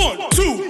One, two,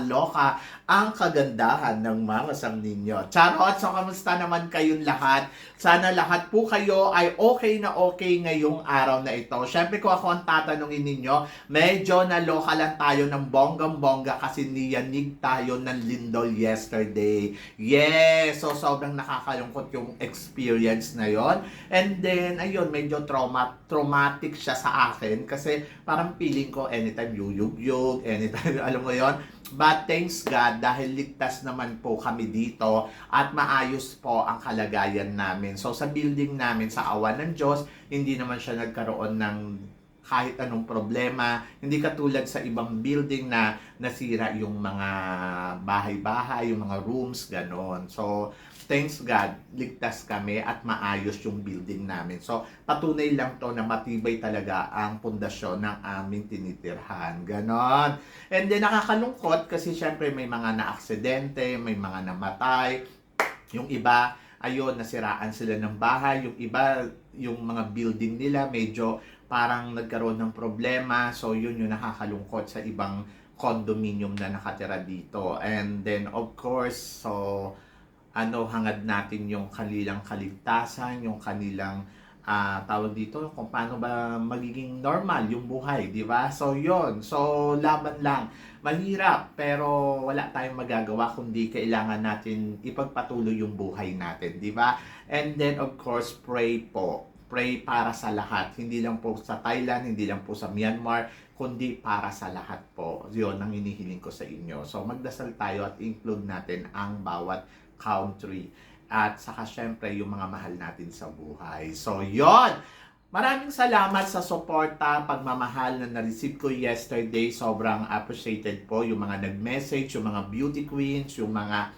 nakakaloka ang kagandahan ng mga sam ninyo. Charot! So, kamusta naman kayong lahat? Sana lahat po kayo ay okay na okay ngayong araw na ito. Siyempre, kung ako ang tatanungin ninyo, medyo naloka lang tayo ng bonggang-bongga kasi niyanig tayo ng lindol yesterday. Yes! So, sobrang nakakalungkot yung experience na yon. And then, ayun, medyo trauma, traumatic siya sa akin kasi parang feeling ko anytime yuyug-yug, anytime, alam mo yon But thanks God dahil ligtas naman po kami dito at maayos po ang kalagayan namin. So sa building namin sa awa ng Diyos, hindi naman siya nagkaroon ng kahit anong problema. Hindi katulad sa ibang building na nasira yung mga bahay-bahay, yung mga rooms, ganon. So, thanks God, ligtas kami at maayos yung building namin. So, patunay lang to na matibay talaga ang pundasyon ng aming tinitirhan. Ganon. And then, nakakalungkot kasi syempre may mga na-aksidente, may mga namatay. Yung iba, ayun, nasiraan sila ng bahay. Yung iba, yung mga building nila, medyo parang nagkaroon ng problema. So, yun yung nakakalungkot sa ibang condominium na nakatira dito. And then, of course, so, ano, hangad natin yung kanilang kaligtasan, yung kanilang ah tawag dito, kung paano ba magiging normal yung buhay, di ba? So, yon So, laban lang. Mahirap, pero wala tayong magagawa kundi kailangan natin ipagpatuloy yung buhay natin, di ba? And then, of course, pray po. Pray para sa lahat. Hindi lang po sa Thailand, hindi lang po sa Myanmar, kundi para sa lahat po. Yun ang hinihiling ko sa inyo. So, magdasal tayo at include natin ang bawat country. At saka syempre yung mga mahal natin sa buhay. So, yon Maraming salamat sa suporta, pagmamahal na na-receive ko yesterday. Sobrang appreciated po yung mga nag-message, yung mga beauty queens, yung mga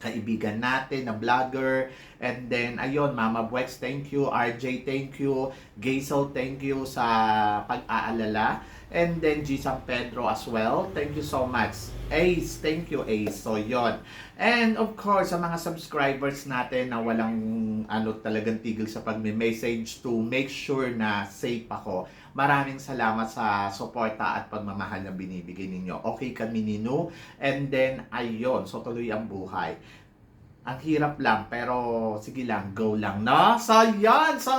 kaibigan natin na vlogger. And then, ayun, Mama Buex, thank you. RJ, thank you. Gaisel, thank you sa pag-aalala. And then, G. San Pedro as well. Thank you so much. Ace, thank you Ace. So, yon And of course, sa mga subscribers natin na walang ano talagang tigil sa pagme-message to make sure na safe ako. Maraming salamat sa suporta at pagmamahal na binibigay ninyo. Okay kami ni Nu. And then, ayun. So, tuloy ang buhay. Ang hirap lang, pero sige lang, go lang, no? So, yon So,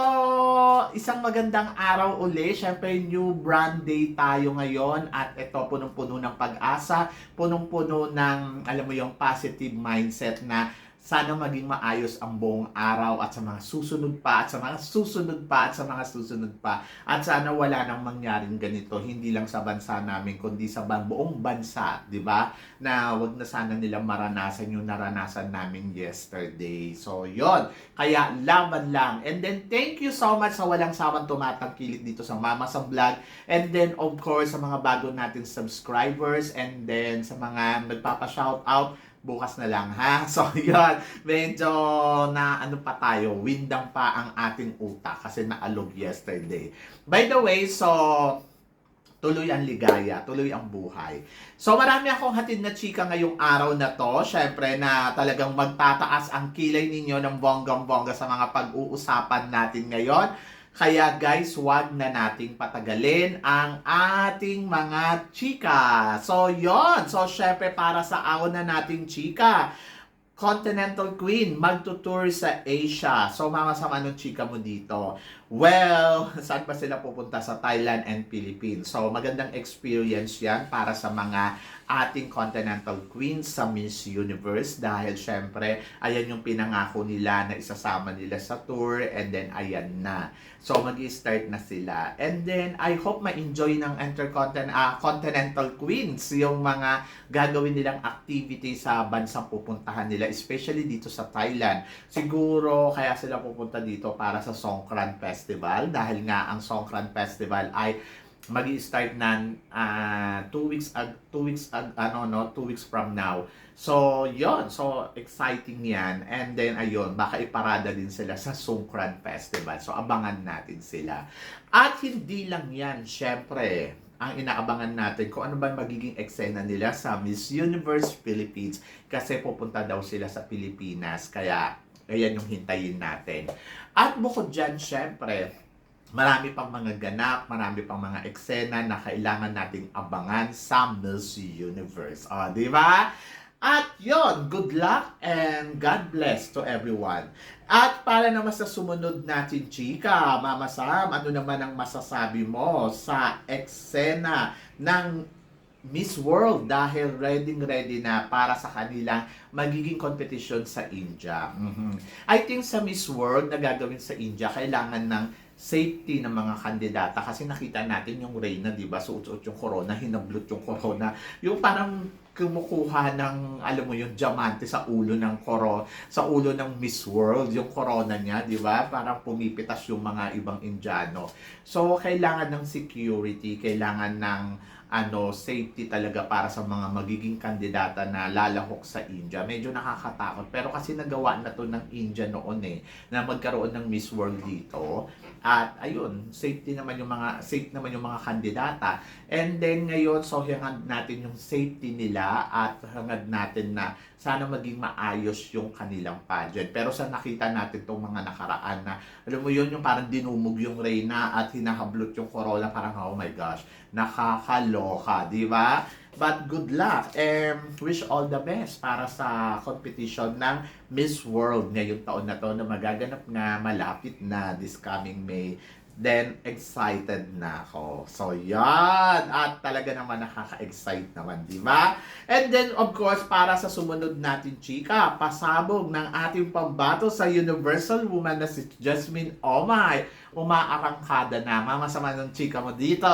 isang magandang araw uli. Siyempre, new brand day tayo ngayon. At ito, punong-puno ng pag-asa. Punong-puno ng, alam mo yung positive mindset na sana maging maayos ang buong araw at sa mga susunod pa at sa mga susunod pa at sa mga susunod pa. At sana wala nang mangyaring ganito hindi lang sa bansa namin kundi sa buong bansa di ba? Na wag na sana nila maranasan yung naranasan namin yesterday. So yon kaya laban lang. And then thank you so much sa walang sawang tumatangkilik dito sa Mama sa Vlog. And then of course sa mga bago natin subscribers and then sa mga nagpapa-shout out bukas na lang ha. So yun, medyo na ano pa tayo, windang pa ang ating utak kasi naalog yesterday. By the way, so tuloy ang ligaya, tuloy ang buhay. So marami akong hatid na chika ngayong araw na to. Syempre na talagang magtataas ang kilay ninyo ng bonggang-bongga sa mga pag-uusapan natin ngayon. Kaya guys, wag na nating patagalin ang ating mga chika. So yon So syempre para sa awon na nating chika, Continental Queen magtutour sa Asia. So mamasama ng chika mo dito. Well, saan ba sila pupunta? Sa Thailand and Philippines. So magandang experience yan para sa mga ating Continental Queen sa Miss Universe dahil syempre, ayan yung pinangako nila na isasama nila sa tour and then ayan na. So, mag start na sila. And then, I hope ma-enjoy ng Intercontinental ah, Continental Queens yung mga gagawin nilang activity sa bansang pupuntahan nila, especially dito sa Thailand. Siguro, kaya sila pupunta dito para sa Songkran Festival dahil nga ang Songkran Festival ay mag start na ah, two weeks ag two weeks ag ano no two weeks from now. So yon so exciting yan. And then ayun baka iparada din sila sa Songkran Festival. So abangan natin sila. At hindi lang yan syempre ang inaabangan natin kung ano ba magiging eksena nila sa Miss Universe Philippines. Kasi pupunta daw sila sa Pilipinas. Kaya ayan yung hintayin natin. At bukod dyan syempre marami pang mga ganap, marami pang mga eksena na kailangan nating abangan sa Miss Universe. O, di ba? At yon, good luck and God bless to everyone. At para naman sa sumunod natin, chika, Mama Sam, ano naman ang masasabi mo sa eksena ng Miss World dahil ready ready na para sa kanilang magiging competition sa India. Mhm. I think sa Miss World na gagawin sa India, kailangan ng safety ng mga kandidata kasi nakita natin yung Reyna, di ba? Suot-suot yung corona, hinablot yung corona. Yung parang kumukuha ng, alam mo yung diamante sa ulo ng koro, sa ulo ng Miss World, yung corona niya, di ba? Parang pumipitas yung mga ibang Indiano. So, kailangan ng security, kailangan ng ano, safety talaga para sa mga magiging kandidata na lalahok sa India. Medyo nakakatakot. Pero kasi nagawa na to ng India noon eh, na magkaroon ng Miss World dito. At ayun, safety naman yung mga safe naman yung mga kandidata. And then ngayon, so hangad natin yung safety nila at hangad natin na sana maging maayos yung kanilang pageant. Pero sa nakita natin tong mga nakaraan na, alam mo yun, yung parang dinumog yung Reyna at hinahablot yung Corolla, parang oh my gosh, nakakaloka, di ba? But good luck and wish all the best para sa competition ng Miss World ngayong taon na to na magaganap nga malapit na this coming May. Then, excited na ako. So, yan. At talaga naman nakaka-excite naman, di ba? And then, of course, para sa sumunod natin, chika, pasabog ng ating pambato sa Universal Woman na si Jasmine Omay. Umaarangkada na. Mamasama ng chika mo dito.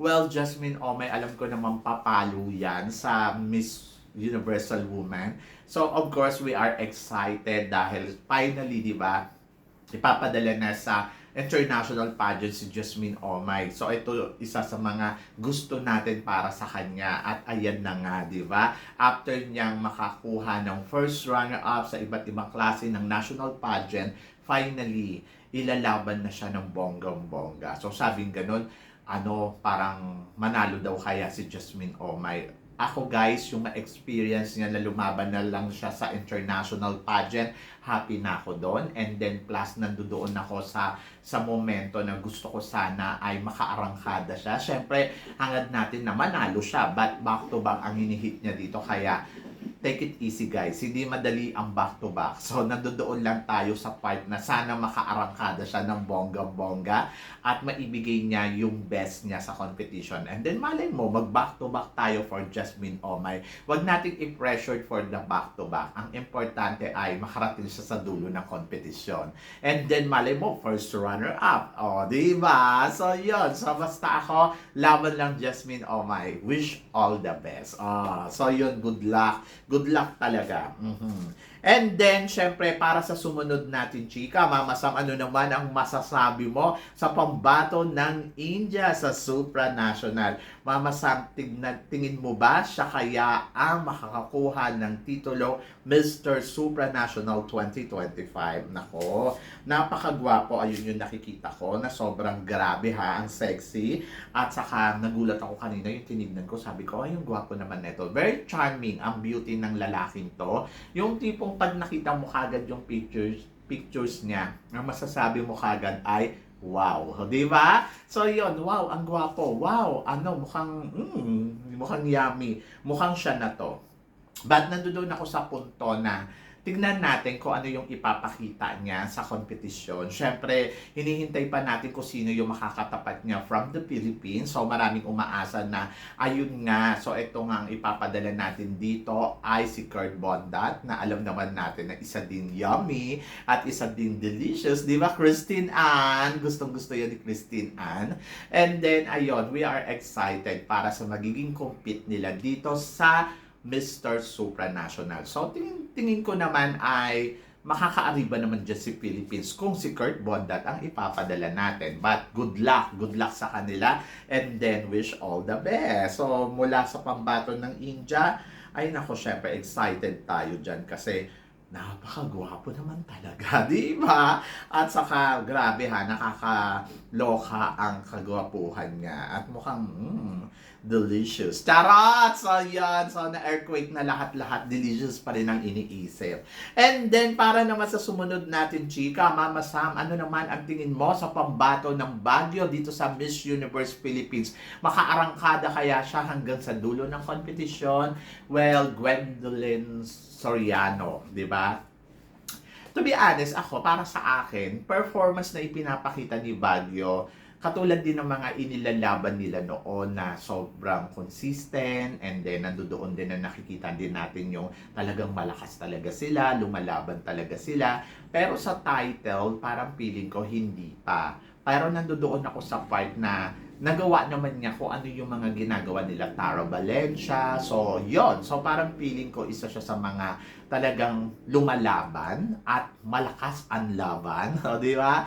Well, Jasmine Omay, alam ko naman papalo yan sa Miss Universal Woman. So, of course, we are excited dahil finally, di ba, ipapadala na sa international pageant si Jasmine Omay. So ito isa sa mga gusto natin para sa kanya at ayan na nga, 'di ba? After niyang makakuha ng first runner-up sa iba't ibang klase ng national pageant, finally ilalaban na siya ng bonggang-bongga. So sabing ganun, ano, parang manalo daw kaya si Jasmine Omay ako guys, yung ma-experience niya na lumaban na lang siya sa international pageant, happy na ako doon. And then plus nandoon ako sa sa momento na gusto ko sana ay makaarangkada siya. Siyempre, hangad natin na manalo siya, but back to back ang hinihit niya dito. Kaya take it easy guys. Hindi madali ang back to back. So nandoon lang tayo sa part na sana makaarangkada siya ng bongga-bongga at maibigay niya yung best niya sa competition. And then malay mo, mag back to back tayo for Jasmine Omay. Huwag nating i-pressured for the back to back. Ang importante ay makarating siya sa dulo ng competition. And then malay mo, first runner up. O, di ba? So yun. So basta ako, laban lang Jasmine Omay. Wish all the best. Ah, so yun, good luck. Good luck talaga. Mhm. And then, syempre, para sa sumunod natin, chika, Mama Sam, ano naman ang masasabi mo sa pambato ng India sa supranational? Mama Sam, tignan, tingin mo ba siya kaya ang makakakuha ng titulo Mr. Supranational 2025? Nako, napakagwapo. Ayun yung nakikita ko na sobrang grabe ha, ang sexy. At saka nagulat ako kanina yung tinignan ko. Sabi ko, ay, yung gwapo naman nito. Very charming ang beauty ng lalaking to. Yung tipong pag nakita mo kagad yung pictures, pictures niya, ang masasabi mo kagad ay wow. Di ba? So, yun. Wow, ang gwapo. Wow, ano, mukhang, mm, mukhang yummy. Mukhang siya na to. But nandoon ako sa punto na tignan natin kung ano yung ipapakita niya sa kompetisyon. Siyempre, hinihintay pa natin kung sino yung makakatapat niya from the Philippines. So, maraming umaasa na, ayun nga, so ito nga ang ipapadala natin dito ay si Kurt Bondat na alam naman natin na isa din yummy at isa din delicious. Di ba, Christine Ann? Gustong gusto yun ni Christine Ann. And then, ayun, we are excited para sa magiging compete nila dito sa Mr. Supranational. So, tingin, tingin ko naman ay makakaariba naman dyan si Philippines kung si Kurt Bondat ang ipapadala natin. But good luck, good luck sa kanila and then wish all the best. So mula sa pambato ng India, ay nako syempre excited tayo dyan kasi napakagwapo naman talaga, di ba? At saka, grabe ha, nakakaloka ang kagwapuhan niya. At mukhang, mm, delicious. Charot! So, yan. So, na-earthquake na lahat-lahat. Delicious pa rin ang iniisip. And then, para naman sa sumunod natin, chika, Mama Sam, ano naman ang tingin mo sa pambato ng Baguio dito sa Miss Universe Philippines? Makaarangkada kaya siya hanggang sa dulo ng kompetisyon? Well, Gwendolyn Soriano, di ba? To be honest, ako, para sa akin, performance na ipinapakita ni Baguio, katulad din ng mga inilalaban nila noon na sobrang consistent and then nandoon din na nakikita din natin yung talagang malakas talaga sila, lumalaban talaga sila. Pero sa title, parang feeling ko hindi pa. Pero nandoon ako sa part na nagawa naman niya kung ano yung mga ginagawa nila Tara Valencia. So, yon So, parang feeling ko isa siya sa mga talagang lumalaban at malakas ang laban. O, di ba?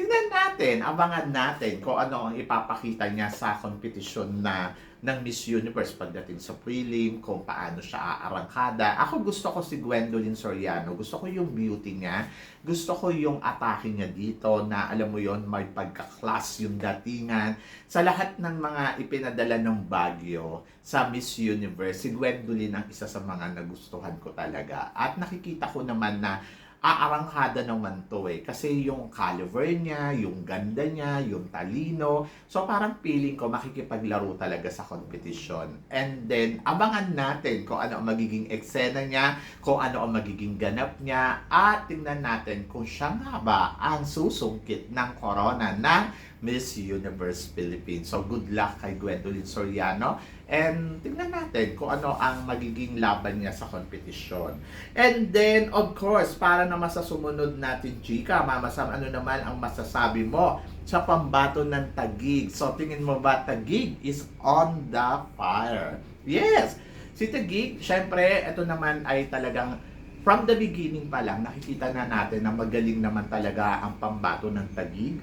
Tingnan natin, abangan natin kung ano ang ipapakita niya sa kompetisyon na ng Miss Universe pagdating sa prelim, kung paano siya aarangkada. Ako gusto ko si Gwendolyn Soriano. Gusto ko yung beauty niya. Gusto ko yung atake niya dito na alam mo yon may pagka-class yung datingan. Sa lahat ng mga ipinadala ng Baguio sa Miss Universe, si Gwendolyn ang isa sa mga nagustuhan ko talaga. At nakikita ko naman na aarangkada naman to eh. Kasi yung caliber niya, yung ganda niya, yung talino. So parang feeling ko makikipaglaro talaga sa competition. And then, abangan natin kung ano ang magiging eksena niya, kung ano ang magiging ganap niya, at tingnan natin kung siya nga ba ang susungkit ng corona ng Miss Universe Philippines. So good luck kay Gwendolyn Soriano. And tingnan natin kung ano ang magiging laban niya sa kompetisyon. And then, of course, para naman sa sumunod natin, Chika, Mama Sam, ano naman ang masasabi mo sa pambato ng Tagig? So, tingin mo ba Tagig is on the fire? Yes! Si Tagig, syempre, ito naman ay talagang from the beginning pa lang, nakikita na natin na magaling naman talaga ang pambato ng Tagig.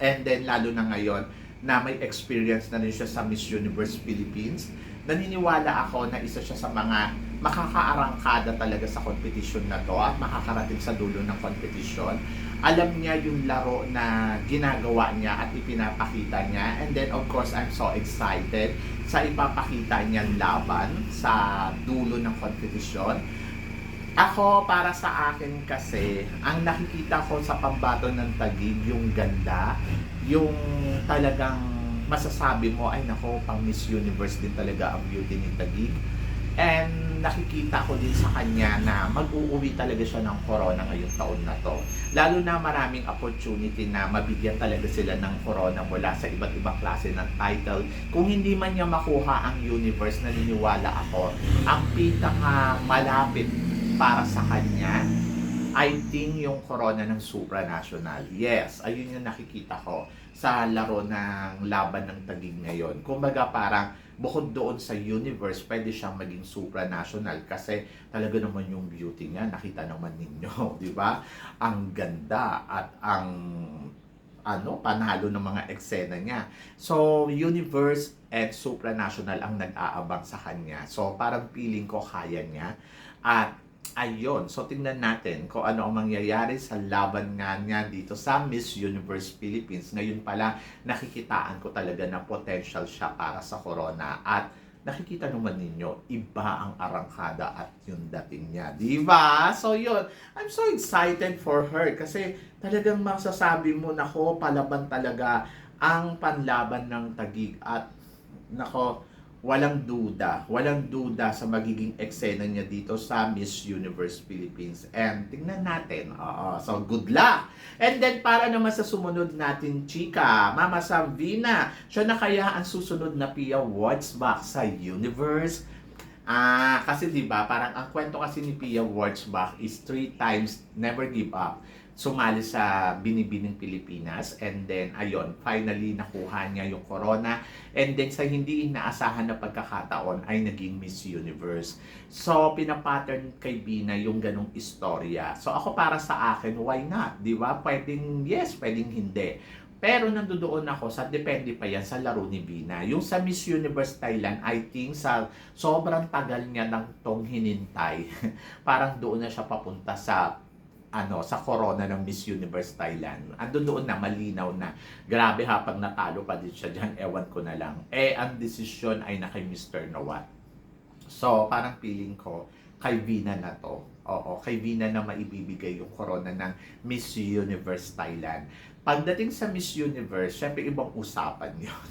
And then, lalo na ngayon, na may experience na rin siya sa Miss Universe Philippines. Naniniwala ako na isa siya sa mga makakaarangkada talaga sa competition na to at makakarating sa dulo ng competition. Alam niya yung laro na ginagawa niya at ipinapakita niya. And then of course, I'm so excited sa ipapakita niyang laban sa dulo ng competition. Ako, para sa akin kasi, ang nakikita ko sa pambato ng tagig, yung ganda, yung talagang masasabi mo, ay nako, pang Miss Universe din talaga ang beauty ni Tagig. And nakikita ko din sa kanya na mag-uuwi talaga siya ng corona ngayong taon na to. Lalo na maraming opportunity na mabigyan talaga sila ng corona mula sa iba't ibang klase ng title. Kung hindi man niya makuha ang universe, naniniwala ako, ang pinaka malapit para sa kanya, I think yung corona ng supranational. Yes, ayun yung nakikita ko sa laro ng laban ng tagig ngayon. Kumbaga parang bukod doon sa universe, pwede siyang maging supranational kasi talaga naman yung beauty niya, nakita naman ninyo, di ba? Ang ganda at ang ano, panalo ng mga eksena niya. So, universe and supranational ang nag-aabang sa kanya. So, parang feeling ko kaya niya. At Ayun, so tingnan natin kung ano ang mangyayari sa laban nga niya dito sa Miss Universe Philippines. Ngayon pala, nakikitaan ko talaga na potential siya para sa corona. At nakikita naman ninyo, iba ang arangkada at yung dating niya. Di ba? So yun, I'm so excited for her kasi talagang masasabi mo, nako, palaban talaga ang panlaban ng tagig. At nako, walang duda, walang duda sa magiging eksena niya dito sa Miss Universe Philippines. And tingnan natin. Oo, so good luck! And then para naman sa sumunod natin, chika, Mama Sam Vina, siya na kaya ang susunod na Pia Wurzbach sa Universe? Ah, kasi 'di ba, parang ang kwento kasi ni Pia Wurzbach is three times never give up. Sumali sa Binibining Pilipinas and then ayun, finally nakuha niya yung corona and then sa hindi inaasahan na pagkakataon ay naging Miss Universe. So pinapattern kay Bina yung ganong istorya. So ako para sa akin, why not? 'Di ba? Pwedeng yes, pwedeng hindi. Pero nandoon ako sa depende pa yan sa laro ni Bina. Yung sa Miss Universe Thailand, I think sa sobrang tagal niya ng tong hinintay, parang doon na siya papunta sa ano sa corona ng Miss Universe Thailand. Ando doon na malinaw na grabe ha pag natalo pa din siya diyan, ewan ko na lang. Eh ang desisyon ay na kay Mr. Nawat. So parang feeling ko kay Vina na to. Oo, kay Vina na maibibigay yung corona ng Miss Universe Thailand. Pagdating sa Miss Universe, syempre ibang usapan yun.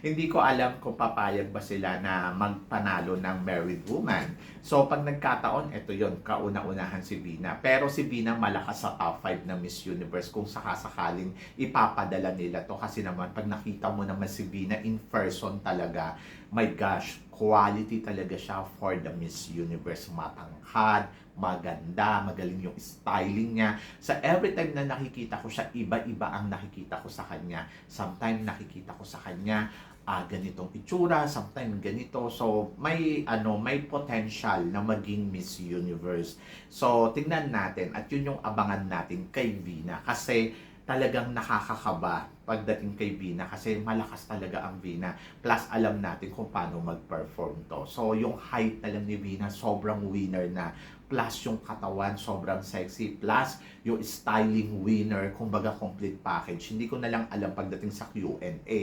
Hindi ko alam kung papayag ba sila na magpanalo ng married woman. So pag nagkataon, ito yon kauna-unahan si Vina. Pero si Vina malakas sa top 5 ng Miss Universe kung sakasakaling ipapadala nila to. Kasi naman, pag nakita mo naman si Vina in person talaga, my gosh, quality talaga siya for the Miss Universe. Matangkad, maganda, magaling yung styling niya. Sa every time na nakikita ko siya, iba-iba ang nakikita ko sa kanya. Sometimes nakikita ko sa kanya, ah ganitong itsura, sometimes ganito. So, may ano, may potential na maging Miss Universe. So, tingnan natin at yun yung abangan natin kay Vina kasi talagang nakakakaba pagdating kay Vina kasi malakas talaga ang Vina. Plus, alam natin kung paano mag-perform to. So, yung height na lang ni Vina, sobrang winner na. Plus, yung katawan, sobrang sexy. Plus, yung styling winner, kumbaga complete package. Hindi ko na lang alam pagdating sa Q&A.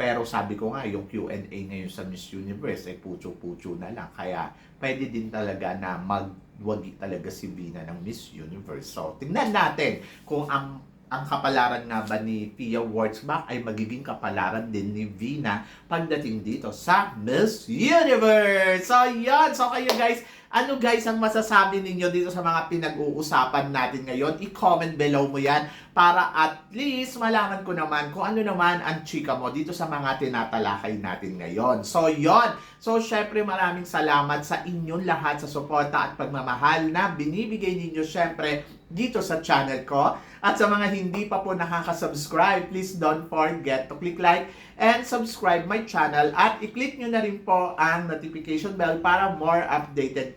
Pero sabi ko nga, yung Q&A ngayon sa Miss Universe ay pucho-pucho na lang. Kaya, pwede din talaga na magwagi talaga si Vina ng Miss Universe. So, tingnan natin kung ang ang kapalaran nga ba ni Pia Wurzbach ay magiging kapalaran din ni Vina pagdating dito sa Miss Universe. So, yun. So, kayo guys, ano guys ang masasabi ninyo dito sa mga pinag-uusapan natin ngayon? I-comment below mo yan para at least malaman ko naman kung ano naman ang chika mo dito sa mga tinatalakay natin ngayon. So, yon. So, syempre maraming salamat sa inyong lahat sa suporta at pagmamahal na binibigay ninyo syempre dito sa channel ko. At sa mga hindi pa po nakaka-subscribe, please don't forget to click like and subscribe my channel at i-click nyo na rin po ang notification bell para more updated